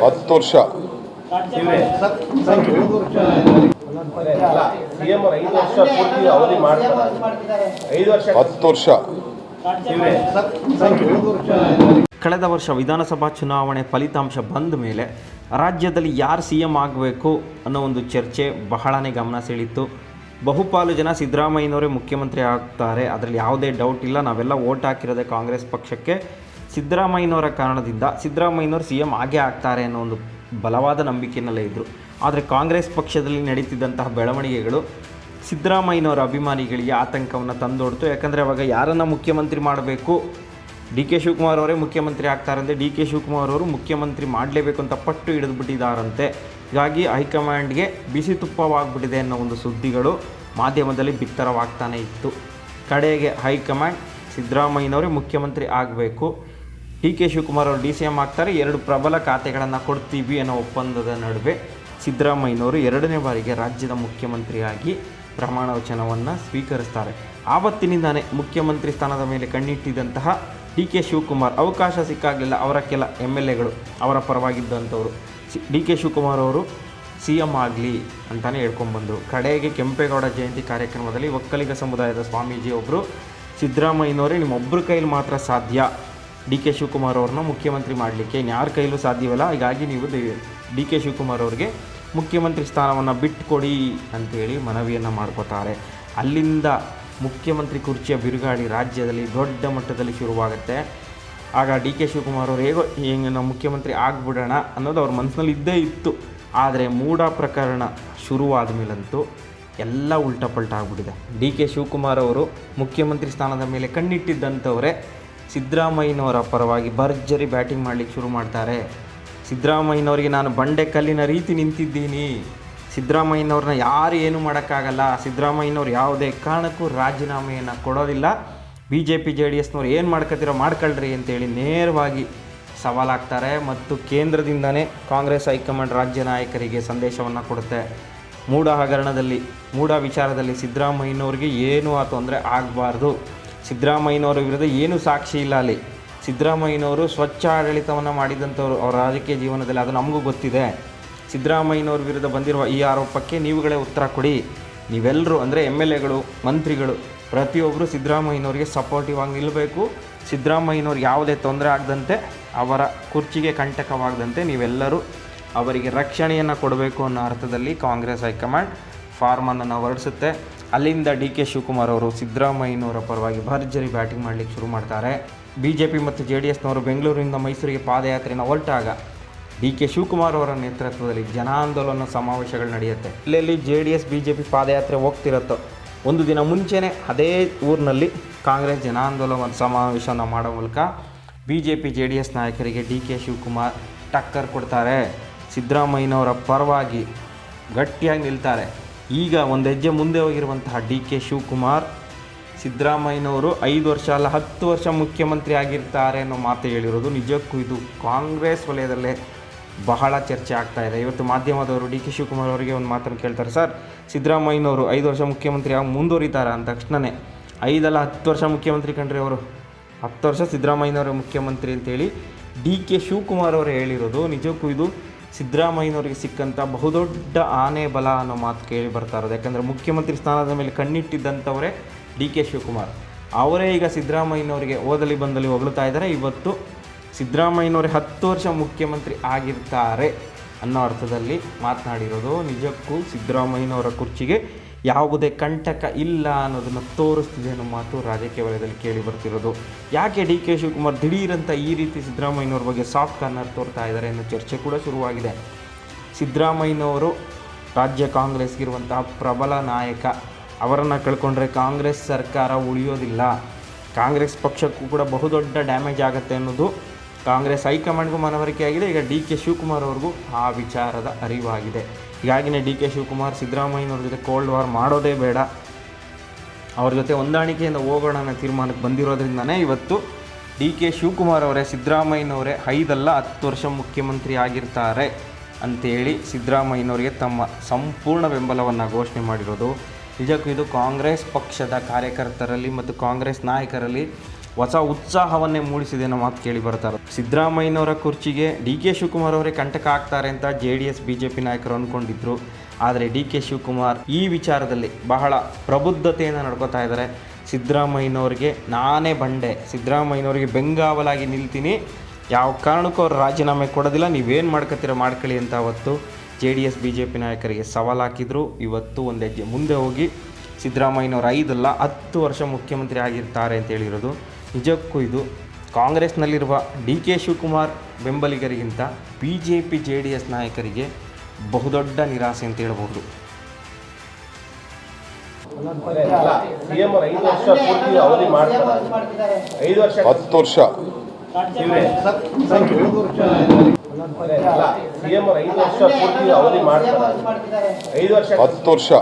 ಹತ್ತು ವರ್ಷ. ಹತ್ತು ವರ್ಷ. ಕಳೆದ ವರ್ಷ ವಿಧಾನಸಭಾ ಚುನಾವಣೆ ಫಲಿತಾಂಶ ಬಂದ ಮೇಲೆ ರಾಜ್ಯದಲ್ಲಿ ಯಾರು ಸಿ ಎಂ ಆಗಬೇಕು ಅನ್ನೋ ಒಂದು ಚರ್ಚೆ ಬಹಳನೇ ಗಮನ ಸೆಳೀತು ಬಹುಪಾಲು ಜನ ಸಿದ್ದರಾಮಯ್ಯನವರೇ ಮುಖ್ಯಮಂತ್ರಿ ಆಗ್ತಾರೆ. ಅದರಲ್ಲಿ ಯಾವುದೇ ಡೌಟ್ ಇಲ್ಲ. ನಾವೆಲ್ಲ ಓಟ್ ಹಾಕಿರೋದೇ ಕಾಂಗ್ರೆಸ್ ಪಕ್ಷಕ್ಕೆ ಸಿದ್ದರಾಮಯ್ಯನವರ ಕಾರಣದಿಂದ ಸಿದ್ದರಾಮಯ್ಯನವರು ಸಿ ಎಂ ಆಗೇ ಆಗ್ತಾರೆ ಅನ್ನೋ ಒಂದು ಬಲವಾದ ನಂಬಿಕೆಯಲ್ಲೇ ಇದ್ದರು ಆದರೆ ಕಾಂಗ್ರೆಸ್ ಪಕ್ಷದಲ್ಲಿ ನಡೀತಿದ್ದಂತಹ ಬೆಳವಣಿಗೆಗಳು, ಸಿದ್ದರಾಮಯ್ಯನವರ ಅಭಿಮಾನಿಗಳಿಗೆ ಆತಂಕವನ್ನು ತಂದೊಡ್ತು. ಯಾಕಂದರೆ ಅವಾಗ ಯಾರನ್ನು ಮುಖ್ಯಮಂತ್ರಿ ಮಾಡಬೇಕು? ಡಿ ಕೆ ಶಿವಕುಮಾರ್ ಅವರೇ ಮುಖ್ಯಮಂತ್ರಿ ಆಗ್ತಾರಂತೆ. ಡಿ ಕೆ ಶಿವಕುಮಾರ್ ಅವರು ಮುಖ್ಯಮಂತ್ರಿ ಮಾಡಲೇಬೇಕು ಅಂತ ಪಟ್ಟು ಹಿಡಿದುಬಿಟ್ಟಿದ್ದಾರಂತೆ ಹೀಗಾಗಿ ಹೈಕಮಾಂಡ್ಗೆ ಬಿಸಿ ತುಪ್ಪವಾಗ್ಬಿಟ್ಟಿದೆ ಅನ್ನೋ ಒಂದು ಸುದ್ದಿಗಳು ಮಾಧ್ಯಮದಲ್ಲಿ ಬಿತ್ತರವಾಗ್ತಾನೆ ಇತ್ತು. ಕಡೆಗೆ ಹೈಕಮಾಂಡ್ ಸಿದ್ದರಾಮಯ್ಯನವರೇ ಮುಖ್ಯಮಂತ್ರಿ ಆಗಬೇಕು. ಡಿ ಕೆ ಶಿವಕುಮಾರ್ ಅವರು ಡಿ ಸಿ ಎಂ ಆಗ್ತಾರೆ. ಎರಡು ಪ್ರಬಲ ಖಾತೆಗಳನ್ನು ಕೊಡ್ತೀವಿ ಅನ್ನೋ ಒಪ್ಪಂದದ ನಡುವೆ ಸಿದ್ದರಾಮಯ್ಯನವರು ಎರಡನೇ ಬಾರಿಗೆ ರಾಜ್ಯದ ಮುಖ್ಯಮಂತ್ರಿಯಾಗಿ ಪ್ರಮಾಣ ವಚನವನ್ನು ಸ್ವೀಕರಿಸ್ತಾರೆ. ಆವತ್ತಿನಿಂದಾನೇ ಮುಖ್ಯಮಂತ್ರಿ ಸ್ಥಾನದ ಮೇಲೆ ಕಣ್ಣಿಟ್ಟಿದ್ದಂತಹ ಡಿ ಕೆ ಶಿವಕುಮಾರ್ ಅವಕಾಶ ಸಿಕ್ಕಾಗಲಿಲ್ಲ ಅವರ ಕೆಲ ಎಂ ಎಲ್ ಎಗಳು ಅವರ ಪರವಾಗಿದ್ದಂಥವರು. ಡಿ ಕೆ ಶಿವಕುಮಾರ್ ಅವರು ಸಿ ಎಂ ಆಗಲಿ ಅಂತಲೇ ಹೇಳ್ಕೊಂಬಂದರು ಕಡೆಗೆ ಕೆಂಪೇಗೌಡ ಜಯಂತಿ ಕಾರ್ಯಕ್ರಮದಲ್ಲಿ ಒಕ್ಕಲಿಗ ಸಮುದಾಯದ ಸ್ವಾಮೀಜಿ ಒಬ್ಬರು ಸಿದ್ದರಾಮಯ್ಯನವರೇ ನಿಮ್ಮೊಬ್ಬರ ಕೈಲಿ ಮಾತ್ರ ಸಾಧ್ಯ. ಡಿ ಕೆ ಶಿವಕುಮಾರ್ ಅವ್ರನ್ನ ಮುಖ್ಯಮಂತ್ರಿ ಮಾಡಲಿಕ್ಕೆ ಇನ್ಯಾರ ಕೈಲೂ ಸಾಧ್ಯವಲ್ಲ, ಹೀಗಾಗಿ ನೀವು ಡಿ ಕೆ ಶಿವಕುಮಾರ್ ಅವ್ರಿಗೆ ಮುಖ್ಯಮಂತ್ರಿ ಸ್ಥಾನವನ್ನು ಬಿಟ್ಟುಕೊಡಿ ಅಂತೇಳಿ ಮನವಿಯನ್ನು ಮಾಡ್ಕೋತಾರೆ. ಅಲ್ಲಿಂದ ಮುಖ್ಯಮಂತ್ರಿ ಕುರ್ಚಿಯ ಬಿರುಗಾಳಿ ರಾಜ್ಯದಲ್ಲಿ ದೊಡ್ಡ ಮಟ್ಟದಲ್ಲಿ ಶುರುವಾಗುತ್ತೆ. ಆಗ ಡಿ ಕೆ ಶಿವಕುಮಾರ್ ಅವರು, ಹೇಗೋ ಹೆಂಗೆ ನಾವು ಮುಖ್ಯಮಂತ್ರಿ ಆಗ್ಬಿಡೋಣ ಅನ್ನೋದು ಅವ್ರ ಮನಸ್ಸಿನಲ್ಲಿ ಇದ್ದೇ ಇತ್ತು. ಆದರೆ ಮೂಢ ಪ್ರಕರಣ ಶುರುವಾದ ಮೇಲಂತೂ ಎಲ್ಲ ಉಲ್ಟಪಲ್ಟ ಆಗ್ಬಿಟ್ಟಿದೆ. ಡಿ ಕೆ ಶಿವಕುಮಾರ್ ಅವರು ಮುಖ್ಯಮಂತ್ರಿ ಸ್ಥಾನದ ಮೇಲೆ ಕಣ್ಣಿಟ್ಟಿದ್ದಂಥವರೇ ಸಿದ್ದರಾಮಯ್ಯನವರ ಪರವಾಗಿ ಭರ್ಜರಿ ಬ್ಯಾಟಿಂಗ್ ಮಾಡಲಿಕ್ಕೆ ಶುರು ಮಾಡ್ತಾರೆ. ಸಿದ್ದರಾಮಯ್ಯನವರಿಗೆ ನಾನು ಬಂಡೆ ಕಲ್ಲಿನ ರೀತಿ ನಿಂತಿದ್ದೀನಿ. ಸಿದ್ದರಾಮಯ್ಯನವ್ರನ್ನ ಯಾರು ಏನು ಮಾಡೋಕ್ಕಾಗಲ್ಲ. ಸಿದ್ದರಾಮಯ್ಯನವ್ರು ಯಾವುದೇ ಕಾರಣಕ್ಕೂ ರಾಜೀನಾಮೆಯನ್ನು ಕೊಡೋದಿಲ್ಲ. B J P J D ಎಸ್ನವ್ರು ಏನು ಮಾಡ್ಕೊತಿರೋ ಮಾಡ್ಕೊಳ್ರಿ ಅಂತೇಳಿ ನೇರವಾಗಿ ಸವಾಲಾಗ್ತಾರೆ ಮತ್ತು ಕೇಂದ್ರದಿಂದನೇ ಕಾಂಗ್ರೆಸ್ ಹೈಕಮಾಂಡ್ ರಾಜ್ಯ ನಾಯಕರಿಗೆ ಸಂದೇಶವನ್ನು ಕೊಡುತ್ತೆ. ಮೂಢ ಹಗರಣದಲ್ಲಿ ಮೂಢ ವಿಚಾರದಲ್ಲಿ ಸಿದ್ದರಾಮಯ್ಯನವ್ರಿಗೆ ಏನೂ ಆ ತೊಂದರೆ ಆಗಬಾರ್ದು. ಸಿದ್ದರಾಮಯ್ಯನವರ ವಿರುದ್ಧ ಏನೂ ಸಾಕ್ಷಿ ಇಲ್ಲ ಅಲ್ಲಿ. ಸಿದ್ದರಾಮಯ್ಯನವರು ಸ್ವಚ್ಛ ಆಡಳಿತವನ್ನು ಮಾಡಿದಂಥವ್ರು ಅವರ ರಾಜಕೀಯ ಜೀವನದಲ್ಲಿ ಅದು ನಮಗೂ ಗೊತ್ತಿದೆ. ಸಿದ್ದರಾಮಯ್ಯನವ್ರ ವಿರುದ್ಧ ಬಂದಿರುವ ಈ ಆರೋಪಕ್ಕೆ ನೀವುಗಳೇ ಉತ್ತರ ಕೊಡಿ. ನೀವೆಲ್ಲರೂ ಅಂದರೆ ಎಂ ಎಲ್ ಎಗಳು, ಮಂತ್ರಿಗಳು ಪ್ರತಿಯೊಬ್ಬರು ಸಿದ್ದರಾಮಯ್ಯನವ್ರಿಗೆ ಸಪೋರ್ಟಿವ್ ಆಗಿ ನಿಲ್ಲಬೇಕು ಸಿದ್ದರಾಮಯ್ಯನವ್ರಿಗೆ ಯಾವುದೇ ತೊಂದರೆ ಆಗದಂತೆ ಅವರ ಕುರ್ಚಿಗೆ ಕಂಟಕವಾಗದಂತೆ ನೀವೆಲ್ಲರೂ ಅವರಿಗೆ ರಕ್ಷಣೆಯನ್ನು ಕೊಡಬೇಕು ಅನ್ನೋ ಅರ್ಥದಲ್ಲಿ ಕಾಂಗ್ರೆಸ್ ಹೈಕಮಾಂಡ್ ಫಾರ್ಮನ್ನು ಹೊರಡಿಸುತ್ತೆ. ಅಲ್ಲಿಂದ ಡಿ ಕೆ ಶಿವಕುಮಾರ್ ಅವರು ಸಿದ್ದರಾಮಯ್ಯನವರ ಪರವಾಗಿ ಭರ್ಜರಿ ಬ್ಯಾಟಿಂಗ್ ಮಾಡಲಿಕ್ಕೆ ಶುರು ಮಾಡ್ತಾರೆ. ಬಿ ಜೆ ಪಿ ಮತ್ತು ಜೆ ಡಿ ಎಸ್ನವರು ಬೆಂಗಳೂರಿನಿಂದ ಮೈಸೂರಿಗೆ ಪಾದಯಾತ್ರೆಯನ್ನು ಹೊರಟಾಗ ಡಿ ಕೆ ಶಿವಕುಮಾರ್ ಅವರ ನೇತೃತ್ವದಲ್ಲಿ ಜನಾಂದೋಲನ ಸಮಾವೇಶಗಳು ನಡೆಯುತ್ತೆ. ಇಲ್ಲೆಲ್ಲಿ J D S B J P ಪಾದಯಾತ್ರೆ ಹೋಗ್ತಿರುತ್ತೋ ಒಂದು ದಿನ ಮುಂಚೆನೇ ಅದೇ ಊರಿನಲ್ಲಿ ಕಾಂಗ್ರೆಸ್ ಜನಾಂದೋಲನ ಸಮಾವೇಶವನ್ನು ಮಾಡೋ ಮೂಲಕ B J P J D S ನಾಯಕರಿಗೆ ಡಿ ಕೆ ಶಿವಕುಮಾರ್ ಟಕ್ಕರ್ ಕೊಡ್ತಾರೆ. ಸಿದ್ದರಾಮಯ್ಯನವರ ಪರವಾಗಿ ಗಟ್ಟಿಯಾಗಿ ನಿಲ್ತಾರೆ. ಈಗ ಒಂದು ಹೆಜ್ಜೆ ಮುಂದೆ ಹೋಗಿರುವಂತಹ ಡಿ ಕೆ ಶಿವಕುಮಾರ್ ಸಿದ್ದರಾಮಯ್ಯನವರು ಐದು ವರ್ಷ ಅಲ್ಲ, ಹತ್ತು ವರ್ಷ ಮುಖ್ಯಮಂತ್ರಿ ಆಗಿರ್ತಾರೆ ಅನ್ನೋ ಮಾತು ಹೇಳಿರೋದು ನಿಜಕ್ಕೂ ಇದು ಕಾಂಗ್ರೆಸ್ ವಲಯದಲ್ಲೇ ಬಹಳ ಚರ್ಚೆ ಆಗ್ತಾ ಇದೆ. ಇವತ್ತು ಮಾಧ್ಯಮದವರು ಡಿ ಕೆ ಶಿವಕುಮಾರ್ ಅವರಿಗೆ ಒಂದು ಮಾತನ್ನು ಕೇಳ್ತಾರೆ. ಸರ್, ಸಿದ್ದರಾಮಯ್ಯನವರು ಐದು ವರ್ಷ ಮುಖ್ಯಮಂತ್ರಿ ಆಗಿ ಮುಂದುವರಿತಾರೆ ಅಂದ ತಕ್ಷಣವೇ ಐದಲ್ಲ ಹತ್ತು ವರ್ಷ ಮುಖ್ಯಮಂತ್ರಿ ಕಂಡ್ರಿ ಅವರು? ಹತ್ತು ವರ್ಷ ಸಿದ್ದರಾಮಯ್ಯನವರ ಮುಖ್ಯಮಂತ್ರಿ ಅಂತೇಳಿ ಡಿ ಕೆ ಶಿವಕುಮಾರ್ ಅವರು ಹೇಳಿರೋದು. ನಿಜಕ್ಕೂ ಇದು ಸಿದ್ದರಾಮಯ್ಯನವರಿಗೆ ಸಿಕ್ಕಂಥ ಬಹುದೊಡ್ಡ ಆನೆ ಬಲ ಅನ್ನೋ ಮಾತು ಕೇಳಿ ಬರ್ತಾ ಇರೋದು. ಯಾಕಂದರೆ ಮುಖ್ಯಮಂತ್ರಿ ಸ್ಥಾನದ ಮೇಲೆ ಕಣ್ಣಿಟ್ಟಿದ್ದಂಥವರೇ ಡಿ ಕೆ ಶಿವಕುಮಾರ್. ಅವರೇ ಈಗ ಸಿದ್ದರಾಮಯ್ಯನವರಿಗೆ ಓದಲಿ ಬಂದಲ್ಲಿ ಹೊಗಳುತ್ತಾ ಇದ್ದಾರೆ. ಇವತ್ತು ಸಿದ್ದರಾಮಯ್ಯನವರೇ ಹತ್ತು ವರ್ಷ ಮುಖ್ಯಮಂತ್ರಿ ಆಗಿರ್ತಾರೆ ಅನ್ನೋ ಅರ್ಥದಲ್ಲಿ ಮಾತನಾಡಿರೋದು ನಿಜಕ್ಕೂ ಸಿದ್ದರಾಮಯ್ಯನವರ ಕುರ್ಚಿಗೆ ಯಾವುದೇ ಕಂಟಕ ಇಲ್ಲ ಅನ್ನೋದನ್ನು ತೋರಿಸ್ತಿದೆ ಅನ್ನೋ ಮಾತು ರಾಜಕೀಯ ವಲಯದಲ್ಲಿ ಕೇಳಿ ಬರ್ತಿರೋದು. ಯಾಕೆ ಡಿ ಕೆ ಶಿವಕುಮಾರ್ ದಿಢೀರಂತ ಈ ರೀತಿ ಸಿದ್ದರಾಮಯ್ಯನವ್ರ ಬಗ್ಗೆ ಸಾಫ್ಟ್ ಕಾರ್ನರ್ ತೋರ್ತಾ ಇದ್ದಾರೆ ಅನ್ನೋ ಚರ್ಚೆ ಕೂಡ ಶುರುವಾಗಿದೆ. ಸಿದ್ದರಾಮಯ್ಯನವರು ರಾಜ್ಯ ಕಾಂಗ್ರೆಸ್ಗಿರುವಂತಹ ಪ್ರಬಲ ನಾಯಕ. ಅವರನ್ನು ಕಳ್ಕೊಂಡ್ರೆ ಕಾಂಗ್ರೆಸ್ ಸರ್ಕಾರ ಉಳಿಯೋದಿಲ್ಲ. ಕಾಂಗ್ರೆಸ್ ಪಕ್ಷಕ್ಕೂ ಕೂಡ ಬಹುದೊಡ್ಡ ಡ್ಯಾಮೇಜ್ ಆಗುತ್ತೆ ಅನ್ನೋದು ಕಾಂಗ್ರೆಸ್ ಹೈಕಮಾಂಡ್ಗೂ ಮನವರಿಕೆಯಾಗಿದೆ ಈಗ ಡಿ ಕೆ ಶಿವಕುಮಾರ್ ಅವ್ರಿಗೂ ಆ ವಿಚಾರದ ಅರಿವಾಗಿದೆ. ಹೀಗಾಗಿನೇ ಡಿ ಕೆ ಶಿವಕುಮಾರ್ ಸಿದ್ದರಾಮಯ್ಯನವ್ರ ಜೊತೆ ಕೋಲ್ಡ್ ವಾರ್ ಮಾಡೋದೇ ಬೇಡ. ಅವ್ರ ಜೊತೆ ಹೊಂದಾಣಿಕೆಯಿಂದ ಹೋಗೋಣ ಅನ್ನೋ ತೀರ್ಮಾನಕ್ಕೆ ಬಂದಿರೋದ್ರಿಂದನೇ ಇವತ್ತು ಡಿ ಕೆ ಶಿವಕುಮಾರ್ ಅವರೇ, ಸಿದ್ದರಾಮಯ್ಯನವರೇ ಐದಲ್ಲ ಹತ್ತು ವರ್ಷ ಮುಖ್ಯಮಂತ್ರಿ ಆಗಿರ್ತಾರೆ ಅಂತೇಳಿ ಸಿದ್ದರಾಮಯ್ಯನವರಿಗೆ ತಮ್ಮ ಸಂಪೂರ್ಣ ಬೆಂಬಲವನ್ನು ಘೋಷಣೆ ಮಾಡಿರೋದು. ನಿಜಕ್ಕೂ ಇದು ಕಾಂಗ್ರೆಸ್ ಪಕ್ಷದ ಕಾರ್ಯಕರ್ತರಲ್ಲಿ ಮತ್ತು ಕಾಂಗ್ರೆಸ್ ನಾಯಕರಲ್ಲಿ ಹೊಸ ಉತ್ಸಾಹವನ್ನೇ ಮೂಡಿಸಿದೆ ಅನ್ನೋ ಮಾತು ಕೇಳಿ ಬರ್ತಾರೆ ಸಿದ್ದರಾಮಯ್ಯನವರ ಕುರ್ಚಿಗೆ ಡಿ ಕೆ ಶಿವಕುಮಾರ್ ಅವರೇ ಕಂಟಕ ಆಗ್ತಾರೆ ಅಂತ J D S, B J P ನಾಯಕರು ಅಂದ್ಕೊಂಡಿದ್ರು. ಆದರೆ ಡಿ ಕೆ ಶಿವಕುಮಾರ್ ಈ ವಿಚಾರದಲ್ಲಿ ಬಹಳ ಪ್ರಬುದ್ಧತೆಯನ್ನು ನಡ್ಕೋತಾ ಇದ್ದಾರೆ. ಸಿದ್ದರಾಮಯ್ಯನವ್ರಿಗೆ ನಾನೇ ಬಂಡೆ. ಸಿದ್ದರಾಮಯ್ಯನವ್ರಿಗೆ ಬೆಂಗಾವಲಾಗಿ ನಿಲ್ತೀನಿ. ಯಾವ ಕಾರಣಕ್ಕೂ ಅವ್ರು ರಾಜೀನಾಮೆ ಕೊಡೋದಿಲ್ಲ. ನೀವೇನು ಮಾಡ್ಕೋತೀರ ಮಾಡ್ಕೊಳ್ಳಿ ಅಂತ ಅವತ್ತು J D S, B J P ನಾಯಕರಿಗೆ ಸವಾಲು ಹಾಕಿದರು. ಇವತ್ತು ಒಂದು ಹೆಜ್ಜೆ ಮುಂದೆ ಹೋಗಿ ಸಿದ್ದರಾಮಯ್ಯನವ್ರು ಐದಲ್ಲ ಹತ್ತು ವರ್ಷ ಮುಖ್ಯಮಂತ್ರಿ ಆಗಿರ್ತಾರೆ ಅಂತ ಹೇಳಿರೋದು. ನಿಜಕ್ಕೂ ಇದು ಕಾಂಗ್ರೆಸ್ನಲ್ಲಿರುವ D K Shivakumar ಬೆಂಬಲಿಗರಿಗಿಂತ B J P J D S ನಾಯಕರಿಗೆ ಬಹುದೊಡ್ಡ ನಿರಾಸೆ ಅಂತ ಹೇಳ್ಬೋದು ಸಿಎಂ ಐದು ವರ್ಷ. ಪೂರ್ತಿ ಅವಧಿ ಮಾಡ್ತಾರೆ ಐದು ವರ್ಷ ಹತ್ತು ವರ್ಷ ಸಿಎಂ ಐದು ವರ್ಷ ಪೂರ್ತಿ ಅವಧಿ ಮಾಡ್ತಾರೆ ಐದು ವರ್ಷ. ಹತ್ತು ವರ್ಷ.